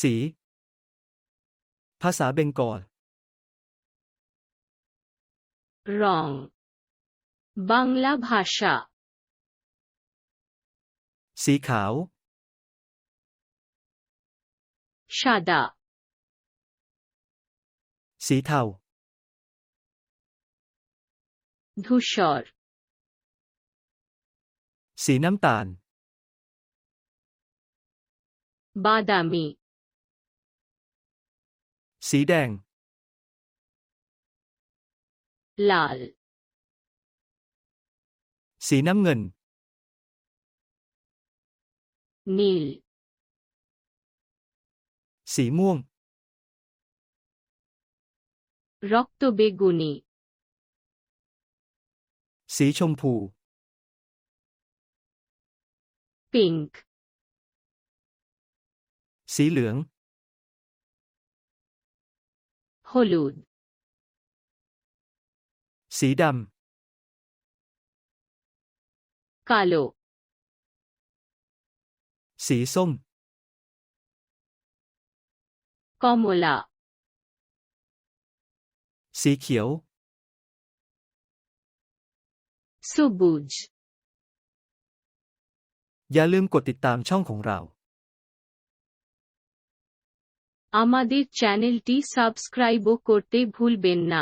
สี ภาษาเบงกอล রং বাংলা ভাষা สีขาว সাদা สีเทา ধূসর สีน้ำตาล বাদামি สีแดง লাল สีน้ำเงิน নীল สีม่วง রক্তবেগুনি สีชมพู পিঙ্ক สีเหลือง Holud สีดำคาโลสีส้มคอมุลาสีเขียว Subuj อย่าลืมกดติดตามช่องของเรา আমাদের চ্যানেলটি সাবস্ক্রাইবও করতে ভুলবেন না।